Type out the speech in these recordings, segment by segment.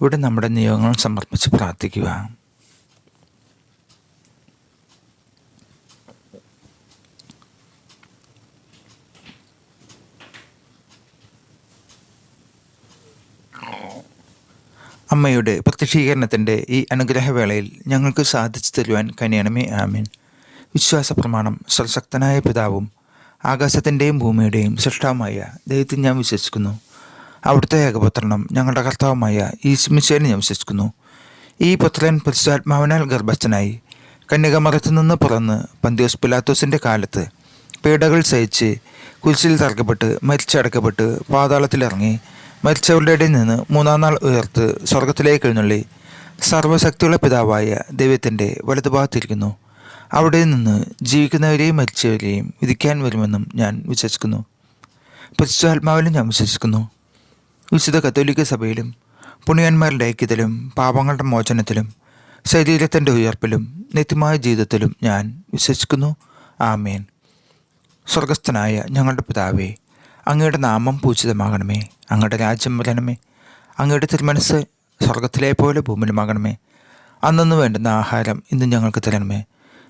ഇവിടെ നമ്മുടെ നിയോഗങ്ങൾ സമർപ്പിച്ച് പ്രാർത്ഥിക്കുക. അമ്മയുടെ പ്രത്യക്ഷീകരണത്തിന്റെ ഈ അനുഗ്രഹവേളയിൽ ഞങ്ങൾക്ക് സാധിച്ചു തരുവാൻ കനിയണമേ. ആമീൻ. വിശ്വാസ പ്രമാണം സശക്തനായ പിതാവും ആകാശത്തിന്റെയും ഭൂമിയുടെയും സൃഷ്ടാവുമായ ദൈവത്തിൽ ഞാൻ വിശ്വസിക്കുന്നു. അവിടുത്തെ ഏകപുത്രനും ഞങ്ങളുടെ കർത്താവുമായ ഈശ്മിശേനെ ഞാൻ വിശ്വസിക്കുന്നു. ഈ പുത്രൻ പരിശുദ്ധാത്മാവിനാൽ ഗർഭസ്ഥനായി കന്യകമറത്തു നിന്ന് പുറന്ന് പന്തിയോസ് പിലാത്തോസിന്റെ കാലത്ത് പീഡകൾ സഹിച്ച് കുരിശിൽ തറക്കപ്പെട്ട് മരിച്ചടക്കപ്പെട്ട് പാതാളത്തിലിറങ്ങി മരിച്ചവരുടെ ഇടയിൽ നിന്ന് മൂന്നാം നാൾ ഉയർത്ത് സ്വർഗത്തിലേക്ക് എഴുന്നള്ളി സർവശക്തിയുള്ള പിതാവായ ദൈവത്തിന്റെ വലതുഭാഗത്തിരിക്കുന്നു. അവിടെ നിന്ന് ജീവിക്കുന്നവരെയും മരിച്ചവരെയും വിധിക്കാൻ വരുമെന്നും ഞാൻ വിശ്വസിക്കുന്നു. പരിശുദ്ധാത്മാവിലും ഞാൻ വിശ്വസിക്കുന്നു. വിശുദ്ധ കത്തോലിക്ക സഭയിലും പുണ്യന്മാരുടെ ഐക്യത്തിലും പാപങ്ങളുടെ മോചനത്തിലും ശരീരത്തിന്റെ ഉയർപ്പിലും നിത്യമായ ജീവിതത്തിലും ഞാൻ വിശ്വസിക്കുന്നു. ആമേൻ. സ്വർഗസ്ഥനായ ഞങ്ങളുടെ പിതാവേ അങ്ങയുടെ നാമം പൂജിതമാകണമേ. അങ്ങയുടെ രാജ്യം വരണമേ. അങ്ങയുടെ തിരുമനസ് സ്വർഗത്തിലെ പോലെ ഭൂമിയിലുമാകണമേ. അന്നു വേണ്ടുന്ന ആഹാരം ഇന്ന് ഞങ്ങൾക്ക് തരണമേ.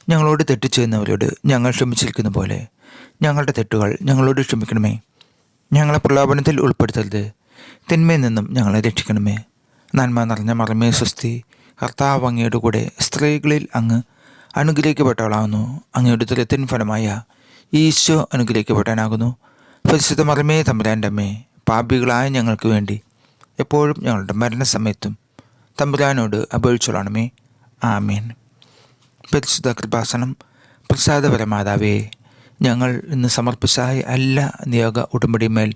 ഞങ്ങളോട് തെറ്റ് ചെയ്യുന്നവരോട് ഞങ്ങൾ ക്ഷമിച്ചിരിക്കുന്ന പോലെ ഞങ്ങളുടെ തെറ്റുകൾ ഞങ്ങളോട് ക്ഷമിക്കണമേ. ഞങ്ങളെ പ്രലോഭനത്തിൽ ഉൾപ്പെടുത്തരുത്. തിന്മയിൽ നിന്നും ഞങ്ങളെ രക്ഷിക്കണമേ. നന്മ നിറഞ്ഞ മറമേ സ്വസ്തി. കർത്താവ് അങ്ങയുടെ കൂടെ സ്ത്രീകളിൽ അങ്ങ് അനുഗ്രഹിക്കപ്പെട്ടവളാകുന്നു. അങ്ങയുടെ തുലത്തിൻ ഫലമായ ഈശോ അനുഗ്രഹിക്കപ്പെടാനാകുന്നു പരിശുദ്ധ മറമേ തമ്പുരാന്റെ അമ്മേ പാപികളായ ഞങ്ങൾക്ക് വേണ്ടി എപ്പോഴും ഞങ്ങളുടെ മരണസമയത്തും തമ്പുരാനോട് അപേക്ഷിച്ചോളണമേ. ആമേൻ. പരിശുദ്ധ കൃപാസനം പ്രസാദപരമാതാവേ ഞങ്ങൾ ഇന്ന് സമർപ്പിച്ചായ എല്ലാ നിയോഗ ഉടമ്പടിമേൽ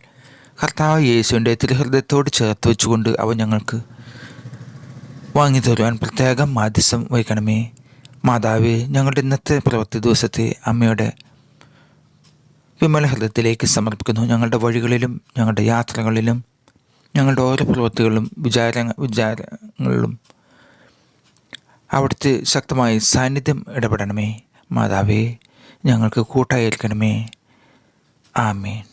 കർത്താവ് യേശുവിന്റെ തിരുഹൃദയത്തോട് ചേർത്ത് വെച്ചുകൊണ്ട് അവ ഞങ്ങൾക്ക് വാങ്ങി തരുവാൻ പ്രത്യേകം മാധ്യസ്ഥം വഹിക്കണമേ. മാതാവേ ഞങ്ങളുടെ ഇന്നത്തെ പ്രവൃത്തി ദിവസത്തെ അമ്മയുടെ വിമല ഹൃദയത്തിലേക്ക് സമർപ്പിക്കുന്നു. ഞങ്ങളുടെ വഴികളിലും ഞങ്ങളുടെ യാത്രകളിലും ഞങ്ങളുടെ ഓരോ പ്രവൃത്തികളിലും വിചാര വിചാരങ്ങളിലും അവിടുത്തെ ശക്തമായി സാന്നിധ്യം ഇടപെടണമേ. മാതാവേ ഞങ്ങൾക്ക് കൂട്ടായിരിക്കണമേ ആമേൻ.